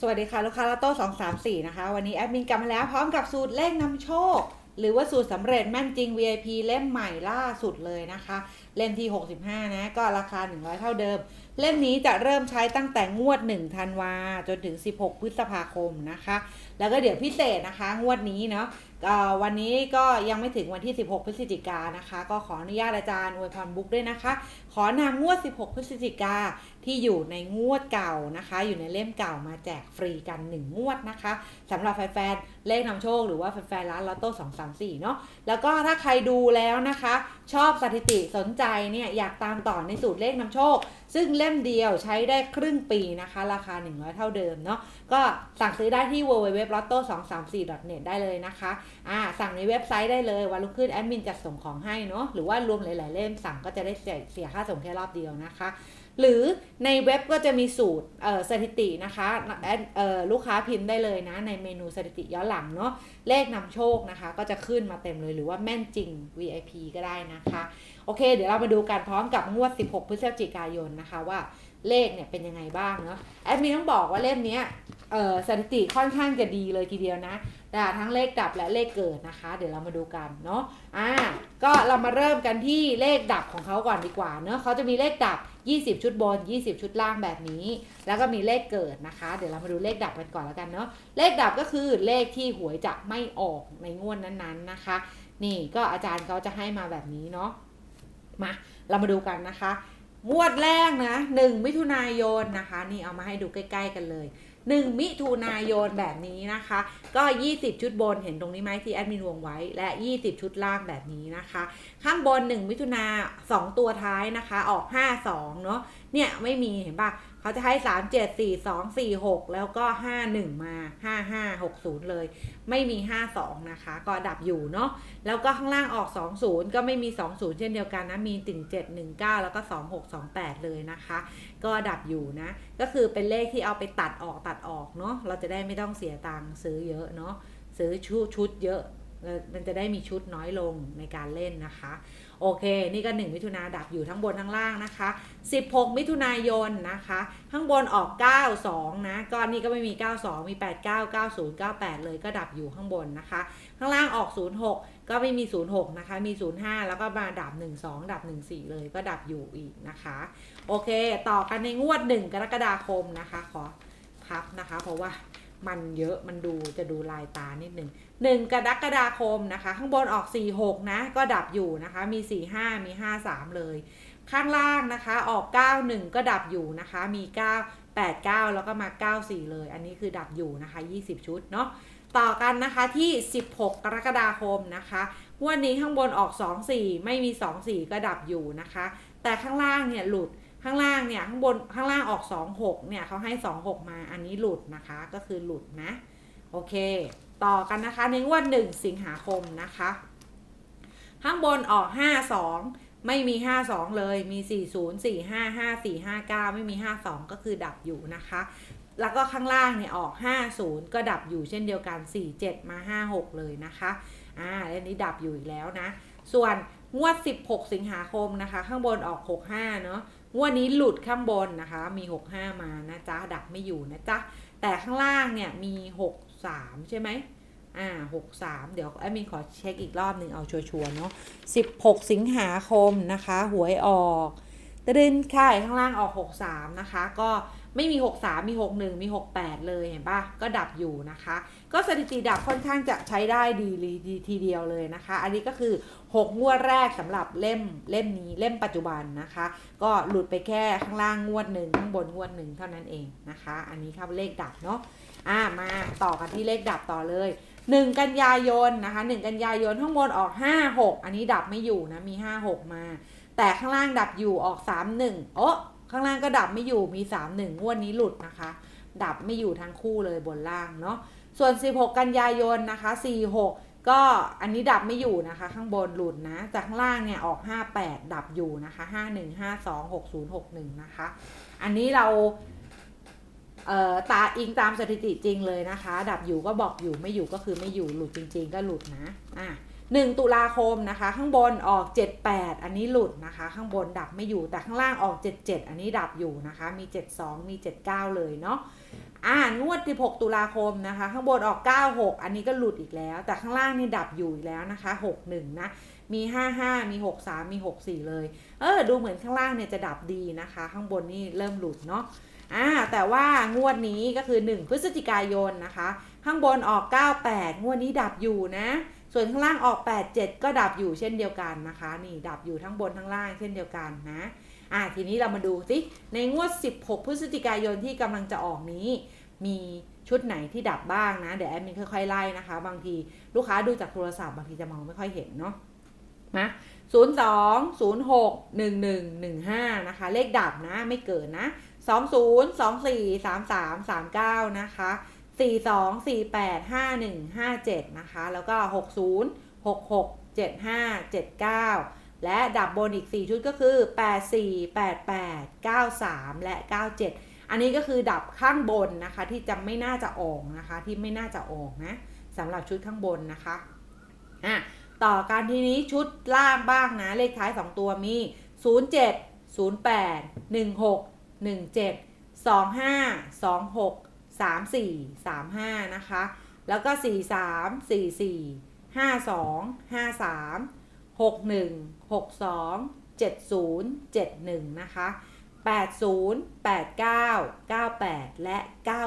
สวัสดีค่ะ ลูกค้าลาโต้สองสามสี่นะคะ วันนี้แอดมินกลับมาแล้วพร้อมกับสูตรเลขนำโชค หรือว่าสูตรสำเร็จแม่นจริง VIP เล่มใหม่ล่าสุดเลยนะคะ เล่มที่ 65 นะ ก็ราคา 100 เท่าเดิม เล่มนี้จะเริ่มใช้ตั้งแต่งวด1ธันวาจนถึง 16 พฤษภาคมนะคะ แล้วก็เดี๋ยวพิเศษนะคะ งวดนี้เนาะวันนี้ก็ยังไม่ถึงวันที่ 16 พฤศจิกานนะคะ ก็ขออนุญาตอาจารย์อวยพรบุ๊กด้วยนะคะ ขอนำงวด 16 พฤศจิกาที่อยู่ในงวดเก่านะคะ อยู่ในเล่มเก่ามาแจกฟรีกัน 1 งวดนะคะสำหรับแฟนๆเลขนำโชคหรือว่าแฟนๆร้านลอตโต้234เนาะแล้วก็ถ้าใครดูแล้วนะคะ ชอบสถิติสนใจเนี่ยอยากตามต่อในสูตรเลขนำโชคซึ่งเล่มเดียวใช้ได้ครึ่งปีนะคะ ราคา 100 เท่าเดิมเนาะก็สั่งซื้อได้ที่ www.lotto234.net ได้เลยนะคะอ่าสั่งในเว็บไซต์ได้เลยวันรุ่งขึ้นแอดมินจัดส่งของให้เนาะหรือว่ารวมหลาย ๆ เล่มสั่งก็จะได้เสียเสียค่าส่งแค่รอบเดียวนะคะหรือในเว็บก็จะมีสูตรเสถิตินะคะลูกค้าพิมพ์ได้เลยนะ ในเมนูสถิติย้อนหลังเนาะเลขนำโชคนะคะ ก็จะขึ้นมาเต็มเลยหรือว่าแม่นจริง VIP ก็ได้นะคะ โอเค เดี๋ยวเรามาดูกันพร้อมกับงวด 16 พฤศจิกายนนะคะว่าเลขเนี่ยเป็นยังไงบ้างเนาะแอดมินต้องบอกว่าเล่มนี้เออสถิติค่อนข้างจะดีเลยทีเดียวนะแต่ทั้งเลขดับและเลขเกิดนะคะ เดี๋ยวเรามาดูกันเนาะอ่าก็เรามาเริ่มกันที่เลขดับของเขาก่อนดีกว่าเนาะเขาจะมีเลขดับ 20 ชุดบน 20 ชุดล่างแบบนี้ แล้วก็มีเลขเกิดนะคะ เดี๋ยวเรามาดูเลขดับกันก่อนแล้วกันเนาะเลขดับก็คือเลขที่หวยจะไม่ออกในงวดนั้นๆนะคะ นี่ก็อาจารย์เขาจะให้มาแบบนี้เนาะ มาเรามาดูกันนะคะงวดแรกนะหนึ่งมิถุนายนนะคะ นี่เอามาให้ดูใกล้ ๆ กันเลย 1 มิถุนายนแบบนี้นะคะ ก็ 20 ชุดบนเห็นตรงนี้ไหมที่แอดมินวงไว้และ 20 ชุดล่างแบบนี้นะคะ ข้างบน 1 มิถุนา2ตัวท้ายนะคะ ออก 5 2 เนาะเนี่ยไม่มีเห็นปะ เขาจะให้3 7 4 2 4 6แล้วก็5 1มา5 5 6 0เลย ไม่มี5 2นะคะ ก็ดับอยู่เนาะแล้วก็ข้างล่างออก2 0ก็ไม่มี2 0เช่นเดียวกันนะ มีติ่ง7 1 9แล้วก็2 6 2 8เลยนะคะ ก็ดับอยู่นะ ก็คือเป็นเลขที่เอาไปตัดออกตัดออกเนาะเราจะได้ไม่ต้องเสียตังค์ซื้อเยอะเนาะซื้อชุดชุดเยอะ มันจะได้มีชุดน้อยลงในการเล่นนะคะ โอเค นี่ก็ 1 มิถุนาดับอยู่ทั้งบนทั้งล่างนะคะ 16 มิถุนายนนะคะข้างบนออก 92 นะก็นี่ก็ไม่มี 92 มี 89 90 98 เลยก็ดับอยู่ข้างบนนะคะ ข้างล่างออก 06 ก็ไม่มี 06 นะคะ มี 05 แล้วก็มาดับ 12 ดับ 14 เลยก็ดับอยู่อีกนะคะ โอเค ต่อกันในงวด 1 กรกฎาคมนะคะ ขอพับนะคะ เพราะว่า มันเยอะมันดูจะดูลายตานิดหนึ่ง1กรกฎาคมนะคะ ข้างบนออก 46 นะ ก็ดับอยู่นะคะ มี 45 มี 53 เลย ข้างล่างนะคะออก 91 ก็ดับอยู่นะคะ มี 9 89 แล้วก็มา 94 เลย อันนี้คือดับอยู่นะคะ 20 ชุดเนาะต่อกันนะคะที่ 16 กรกฎาคมนะคะวันนี้ข้างบนออก 24 ไม่มี 24 ก็ดับอยู่นะคะ แต่ข้างล่างเนี่ยหลุด ข้างล่างเนี่ยข้างบนข้างล่างออก 26เนี่ยเขาให้ 26 มาอันนี้หลุดนะคะก็คือหลุดนะโอเค ต่อกันนะคะในงวด1สิงหาคมนะคะ ข้างบนออก 52 ไม่มี 52 เลยมี 40 45 54 59 ไม่มี 52 ก็คือดับอยู่นะคะ แล้วก็ข้างล่างเนี่ยออก 50 ก็ดับอยู่เช่นเดียวกัน 47 มา 56 เลยนะคะอ่าและนี้ดับอยู่อีกแล้วนะ ส่วนงวด 16 สิงหาคมนะคะ ข้างบนออก 65 เนาะงวดนี้หลุดข้างบนนะคะ มี 65 มานะจ๊ะ ดักไม่อยู่นะจ๊ะ แต่ข้างล่างเนี่ยมี 63 ใช่ไหมอ่า63 เดี๋ยวแอดมินขอเช็คอีกรอบหนึ่งเอาชัวร์ๆเนาะ16 สิงหาคมนะคะ หวยออกตรินค่ะข้างล่างออก 63 นะคะ ก็ ไม่มี 63 มี 61 มี 68 เลยเห็นปะก็ดับอยู่นะคะ ก็สถิติดับค่อนข้างจะใช้ได้ดีดีทีเดียวเลยนะคะ อันนี้ก็คือ 6 งวดแรกสำหรับเล่มเล่มนี้เล่มปัจจุบันนะคะ ก็หลุดไปแค่ข้างล่างงวดหนึ่งข้างบนงวดหนึ่งเท่านั้นเองนะคะ อันนี้ครับเลขดับเนาะอ่ามาต่อกันที่เลขดับต่อเลย1กันยายนนะคะ1กันยายนข้างบนออก5 6อันนี้ดับไม่อยู่นะมี5 6มา แต่ข้างล่างดับอยู่ออก3 1โอ้ ข้างล่างก็ดับไม่อยู่มี 3 1 งวดนี้หลุดนะคะ ดับไม่อยู่ทั้งคู่เลยบนล่างเนาะส่วน 16 กันยายนนะคะ 46 ก็อันนี้ดับไม่อยู่นะคะ ข้างบนหลุดนะจากข้างล่างเนี่ยออก 58 ดับอยู่นะคะ 51 52 60 61 นะคะ อันนี้เราเตาอิงตามสถิติจริงเลยนะคะ ดับอยู่ก็บอกอยู่ไม่อยู่ก็คือไม่อยู่หลุดจริง ๆ ก็หลุดนะอะ หนึ่งตุลาคมนะคะ ข้างบนออก 78 อันนี้หลุดนะคะ ข้างบนดับไม่อยู่แต่ข้างล่างออก 77 อันนี้ดับอยู่นะคะ มี 72 มี 79 เลยเนาะอ่างวด16ตุลาคมนะคะ ข้างบนออก 96 อันนี้ก็หลุดอีกแล้ว แต่ข้างล่างนี่ดับอยู่อีกแล้วนะคะ 61 นะมี 55 มี 63 มี 64 เลย เออ ดูเหมือนข้างล่างเนี่ยจะดับดีนะคะ ข้างบนนี่เริ่มหลุดเนาะ อ่า แต่ว่างวดนี้ก็คือ 1 พฤศจิกายนนะคะ ข้างบนออก 98 งวดนี้ดับอยู่นะ ส่วนข้างล่างออก 87 ก็ดับอยู่เช่นเดียวกันนะคะ นี่ดับอยู่ทั้งบนทั้งล่างเช่นเดียวกันนะอ่าทีนี้เรามาดูสิในงวด 16 พฤศจิกายนที่กำลังจะออกนี้ มีชุดไหนที่ดับบ้างนะ เดี๋ยวแอดมินค่อยๆไล่นะคะ บางทีลูกค้าดูจากโทรศัพท์บางทีจะมองไม่ค่อยเห็นเนาะนะศูนย์สองศูนย์หกหนึ่งหนึ่งหนึ่งห้านะคะ เลขดับนะไม่เกินนะสองศูนย์สองสี่สามสามสามเก้านะคะ สี่สองสี่แปดห้าหนึ่งห้าเจ็ดนะคะ แล้วก็หกศูนย์หกหกเจ็ดห้าเจ็ดเก้าและดับบนอีก 4 ชุดก็คือ 8 4 8 8 9 3 และ 97 อันนี้ก็คือดับข้างบนนะคะ ที่จะไม่น่าจะออกนะคะ ที่ไม่น่าจะออกนะสำหรับชุดข้างบนนะคะอะต่อการทีนี้ชุดล่างบ้างนะ เลขท้าย 2 ตัวมี 07 08 16 17 25 26 34 35 นะคะ แล้วก็ 43 44 52 53 61 62 70 71 นะคะ 80 89 98 และ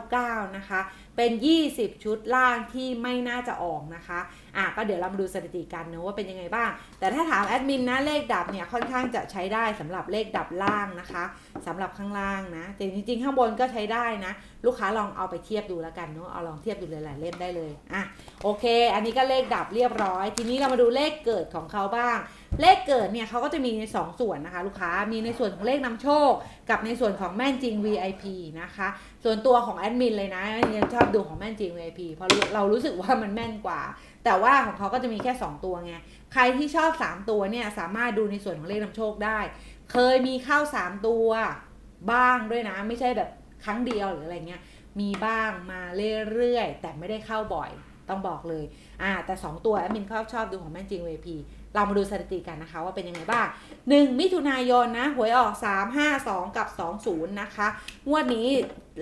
99 นะคะ เป็น 20 ชุดล่างที่ไม่น่าจะออกนะคะ อะก็เดี๋ยวเรามาดูสถิติกันนะว่าเป็นยังไงบ้าง แต่ถ้าถามแอดมินนะเลขดับเนี่ยค่อนข้างจะใช้ได้สำหรับเลขดับล่างนะคะสำหรับข้างล่างนะ แต่จริงๆ ข้างบนก็ใช้ได้นะ ลูกค้าลองเอาไปเทียบดูแล้วกันเนาะ เอาลองเทียบดูหลายๆเล่มได้เลย อะ โอเค อันนี้ก็เลขดับเรียบร้อย ทีนี้เรามาดูเลขเกิดของเขาบ้าง เลขเกิดเนี่ยเขาก็จะมีใน 2 ส่วนนะคะ ลูกค้ามีในส่วนของเลขนำโชค กับในส่วนของแม่นจริง VIP นะคะ ส่วนตัวของแอดมินเลยนะยังชอบดูของแม่นจริง VIP เพราะเรารู้สึกว่ามันแม่นกว่า แต่ว่าของเขาก็จะมีแค่ 2 ตัวไงใครที่ชอบ 3 ตัวเนี่ยสามารถดูในส่วนของเลขนำโชคได้ เคยมีเข้า 3 ตัวบ้างด้วยนะ ไม่ใช่แบบครั้งเดียวหรืออะไรเงี้ยมีบ้างมาเรื่อยๆแต่ไม่ได้เข้าบ่อยต้องบอกเลย อ่า แต่ 2 ตัวแอดมินชอบชอบดูของแม่นจริง VIP เรามาดูสถิติกันนะคะว่าเป็นยังไงบ้าง 1 มิถุนายนนะหวยออก 3 5 2 กับ 20 นะคะงวดนี้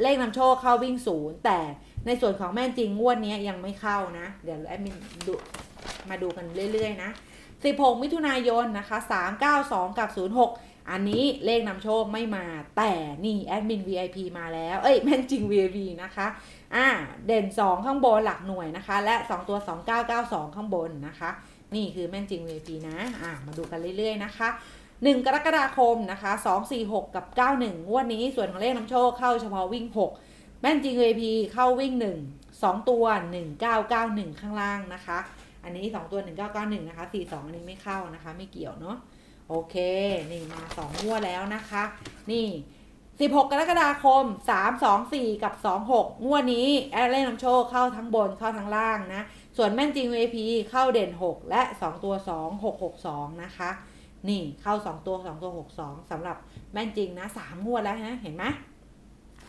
เลขนำโชคเข้าวิ่ง 0 แต่ในส่วนของแม่จริงงวดนี้ยังไม่เข้านะ เดี๋ยวแอดมินดูมาดูกันเรื่อยๆนะ 16 มิถุนายนนะคะ 392 กับ 06 อันนี้เลขนำโชคไม่มา แต่นี่แอดมิน VIP มาแล้ว เอ้ยแม่นจริง VIP นะคะ อ่า เด่น 2 ข้างบนหลักหน่วยนะคะ และ 2 ตัว 2992 ข้างบนนะคะ นี่คือแม่นจริง VIP นะ อ่า มาดูกันเรื่อยๆนะคะ 1 กรกฎาคมนะคะ246 กับ 91 งวดนี้ส่วนของเลขนำโชคเข้าเฉพาะวิ่ง 6 แม่นจริง VIP เข้าวิ่ง 1 2 ตัว 1991 ข้างล่างนะคะ อันนี้ 2 ตัว 1991 นะคะ 42 อันนี้ไม่เข้านะคะ ไม่เกี่ยวเนาะ โอเค นี่มา2งงวดแล้วนะคะ นี่ 16 กรกฎาคม 3 2 4 กับ 26 งวดนี้แอดเล่นนำโชคเข้าทั้งบนเข้าทั้งล่างนะ ส่วนแม่นจริง VIP เข้าเด่น 6 และ 2 ตัว 2 6 6 2 นะคะ นี่เข้า 2 ตัว 2 ตัว 6 2สำหรับแม่นจริงนะ 3 งวดแล้วนะเห็นไหม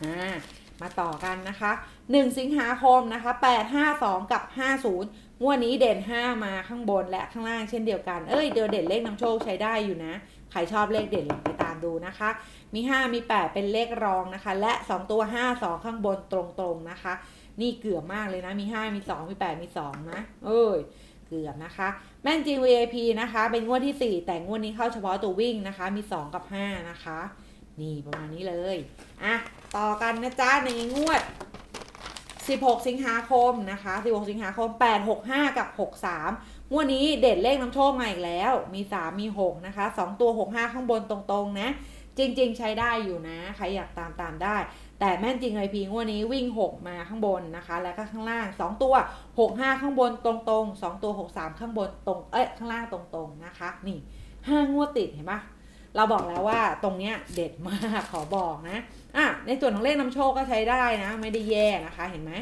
อ่ามาต่อกันนะคะ 1 สิงหาคมนะคะ 8 5 2 กับ 50 งวดนี้เด่น 5 มาข้างบนและข้างล่างเช่นเดียวกัน เอ้ยเดี๋ยวเด่นเลขนำโชคใช้ได้อยู่นะ ใครชอบเลขเด่นลองไปตามดูนะคะ มี 5 มี 8 เป็นเลขรองนะคะ และ 2 ตัว 5 2 ข้างบนตรงๆนะคะ นี่เกือบมากเลยนะ มี 5 มี 2 มี 8 มี 2 นะ เอ้ย เกือบนะคะ แม่นจริง VIP นะคะ เป็นงวดที่ 4 แต่งวดนี้เข้าเฉพาะตัววิ่งนะคะ มี 2 กับ 5 นะคะ นี่ประมาณนี้เลย อะ ต่อกันนะจ๊ะในงวด 16 สิงหาคมนะคะ 16 สิงหาคม 8 6 5 กับ 63งวดนี้เด่นเลขน้ำโชคมาอีกแล้ว มี 3 มี 6 นะคะ 2 ตัว 6 5 ข้างบนตรงๆ นะ จริง ๆ ใช้ได้อยู่นะ ใครอยากตามตามได้ แต่แม่นจริงไอพีงวดนี้วิ่ง 6 มาข้างบนนะคะ แล้วก็ข้างล่าง 2 ตัว 6 5 ข้างบนตรงๆ 2 ตัว 6 3 ข้างบนตรง เอ้ย ข้างล่างตรงๆ นะคะ นี่ 5 งวดติดเห็นปะเราบอกแล้วว่าตรงเนี้ยเด็ดมาก ขอบอกนะ อะในส่วนของเลขนำโชคก็ใช้ได้นะ ไม่ได้แย่นะคะเห็นไหม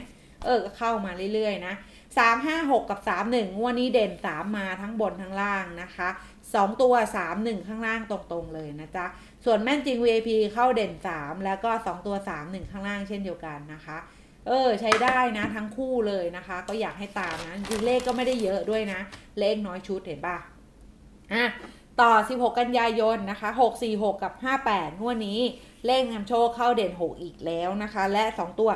เออก็เข้ามาเรื่อยๆนะ3 5 6กับ3 1งวดนี้เด่น3มมาทั้งบนทั้งล่างนะคะ2ตัว3 1ข้างล่างตรงๆเลยนะจ๊ะส่วนแม่นจริง VIP เข้าเด่น3แล้วก็2ตัว3 1ข้างล่างเช่นเดียวกันนะคะ เออใช้ได้นะทั้งคู่เลยนะคะ ก็อยากให้ตามนะจริงเลขก็ไม่ได้เยอะด้วยนะ เลขน้อยชุดเห็นปะอะต่อ 16 กันยายนนะคะ 646 กับ 58งวดนี้ เลขนำโชคเข้าเด่น 6 อีกแล้วนะคะ และ 2 ตัว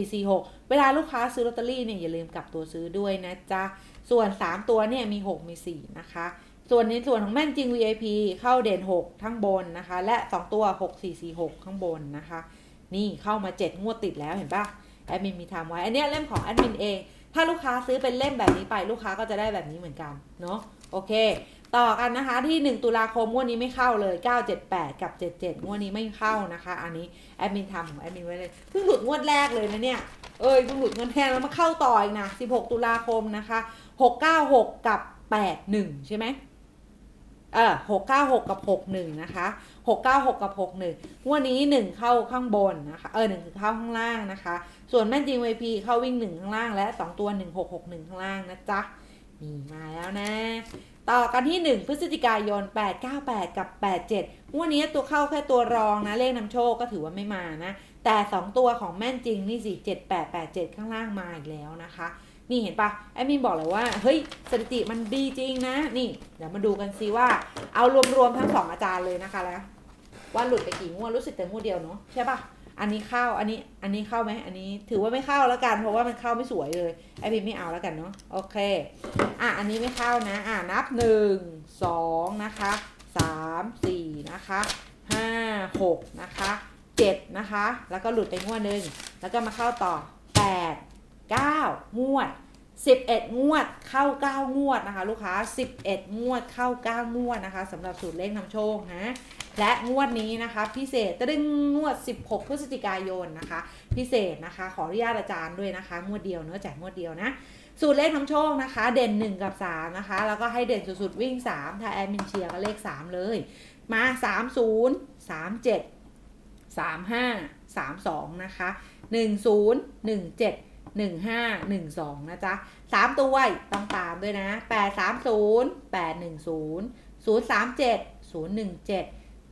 6446 เวลาลูกค้าซื้อลอตเตอรี่เนี่ยอย่าลืมกลับตัวซื้อด้วยนะจ๊ะ ส่วน 3 ตัวเนี่ยมี 6 มี 4 นะคะ ส่วนในส่วนของแม่นจริง VIP เข้าเด่น6ทั้งบนนะคะ และ 2 ตัว 6446 ข้างบนนะคะ นี่เข้ามา 7 งวดติดแล้วเห็นปะแอดมินมีทำไว้ อันนี้เล่มของแอดมินเอง ถ้าลูกค้าซื้อเป็นเล่มแบบนี้ไปลูกค้าก็จะได้แบบนี้เหมือนกันเนาะ โอเค ต่อกันนะคะที่ 1 ตุลาคมงวดนี้ไม่เข้าเลย 978 กับ 77งวดนี้ไม่เข้านะคะ อันนี้แอดมินทำของแอดมินไว้เลยเพิ่งหลุดงวดแรกเลยนะเนี่ยเอ้ยเพิ่งหลุดงวดแรกแล้วมาเข้าต่ออีกนะ16 ตุลาคมนะคะ 696 กับ 81 ใช่ไหมเออ696กับ61นะคะ696กับ61งวดนี้1เข้าข้างบนนะคะ เออ1คือเข้าข้างล่างนะคะ ส่วนแม่จริง VP เข้าวิ่ง1ข้างล่างและ2ตัว1661ข้างล่างนะจ๊ะ นี่มาแล้วนะ ต่อกันที่ 1 พฤศจิกายน 898 กับ 87งวดนี้ตัวเข้าแค่ตัวรองนะ เลขนำโชคก็ถือว่าไม่มานะ แต่ 2 ตัวของแม่นจริงนี่สิ7887 ข้างล่างมาอีกแล้วนะคะ นี่เห็นปะแอดมินบอกเลยว่า เฮ้ยสถิติมันดีจริงนะ นี่ เดี๋ยวมาดูกันซิว่า เอารวมๆทั้งสองอาจารย์เลยนะคะแล้วว่าหลุดไปกี่งวดรู้สึกแต่งวดเดียวเนาะใช่ปะ อันนี้เข้าอันนี้อันนี้เข้าไหมอันนี้ถือว่าไม่เข้าแล้วกัน เพราะว่ามันเข้าไม่สวยเลยไอพีไม่เอาแล้วกันเนาะโอเคอะอันนี้ไม่เข้านะอะนับหนึ่งสองนะคะสามสี่นะคะห้าหกนะคะเจ็ดนะคะ แล้วก็หลุดไปงวดหนึ่งแล้วก็มาเข้าต่อแปดเก้างวด11งวดเข้า9งวดนะคะ ลูกค้า11งวดเข้า9งวดนะคะสำหรับสูตรเลขนำโชคนะ และงวดนี้นะคะ พิเศษตรึงงวด 16 พฤศจิกายนนะคะ พิเศษนะคะ ขออนุญาตอาจารย์ด้วยนะคะ งวดเดียวเนอะแจกงวดเดียวนะสูตรเลขนำโชคนะคะ เด่น 1 กับ 3 นะคะ แล้วก็ให้เด่นสุดๆวิ่ง 3 ถ้าแอดมินเชียร์ก็เลข 3 เลย มา 30 37 35 32 นะคะ 10 17 1 5 1 2 นะจ๊ะ 3 ตัวต้องตามด้วยนะ 8 3 0 8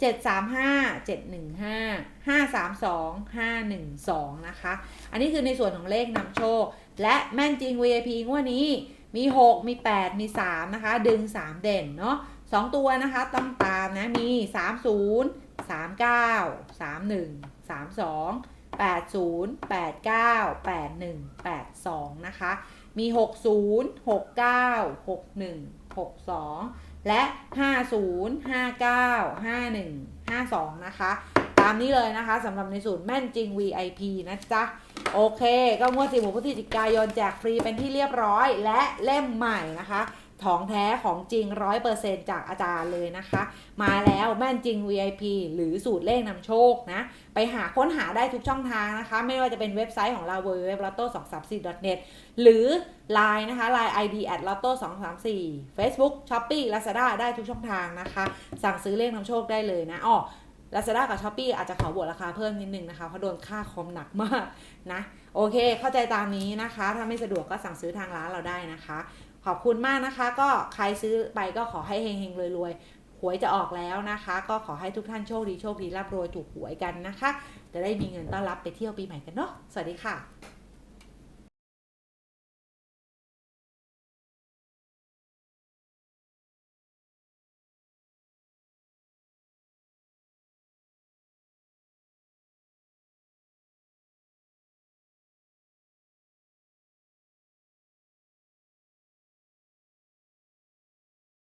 1 0 0 3 7 0 1 7 7 3 5 7 1 5 5 3 2 5 1 2 นะคะ อันนี้คือในส่วนของเลขนำโชค และแม่นจริง VIP งวดนี้มี 6 มี 8 มี 3 นะคะ ดึง 3 เด่นเนาะ2ตัวนะคะต้องตามนะ มี 3 0 3 9 3 1 3 2 80 89 81 82 นะคะ มี 60 69 61 62 และ 50 59 51 52 นะคะ ตามนี้เลยนะคะสำหรับในสูตรแม่นจริง VIP นะจ๊ะ โอเค ก็งวดสิบหกพฤศจิกายนแจกฟรีเป็นที่เรียบร้อยและเล่มใหม่นะคะ ของแท้ของจริง 100%จากอาจารย์เลยนะคะ มาแล้วแม่นจริง VIP หรือสูตรเลขนำโชคนะ ไปหาค้นหาได้ทุกช่องทางนะคะ ไม่ว่าจะเป็นเว็บไซต์ของเรา www.lotto234.net หรือ Line นะคะ Line ID at lotto 2 3 4 Facebook Shopee Lazada ได้ทุกช่องทางนะคะ สั่งซื้อเลขนำโชคได้เลยนะอ้อ Lazada กับ Shopee อาจจะขอบวกราคาเพิ่มนิดนึงนะคะเพราะโดนค่าคอมหนักมากนะ โอเค เข้าใจตามนี้นะคะ ถ้าไม่สะดวกก็สั่งซื้อทางร้านเราได้นะคะ ขอบคุณมากนะคะ ก็ใครซื้อไปก็ขอให้เฮงๆรวยๆหวยจะออกแล้วนะคะ ก็ขอให้ทุกท่านโชคดีโชคดีร่ำรวยถูกหวยกันนะคะ จะได้มีเงินต้อนรับไปเที่ยวปีใหม่กันเนาะสวัสดีค่ะ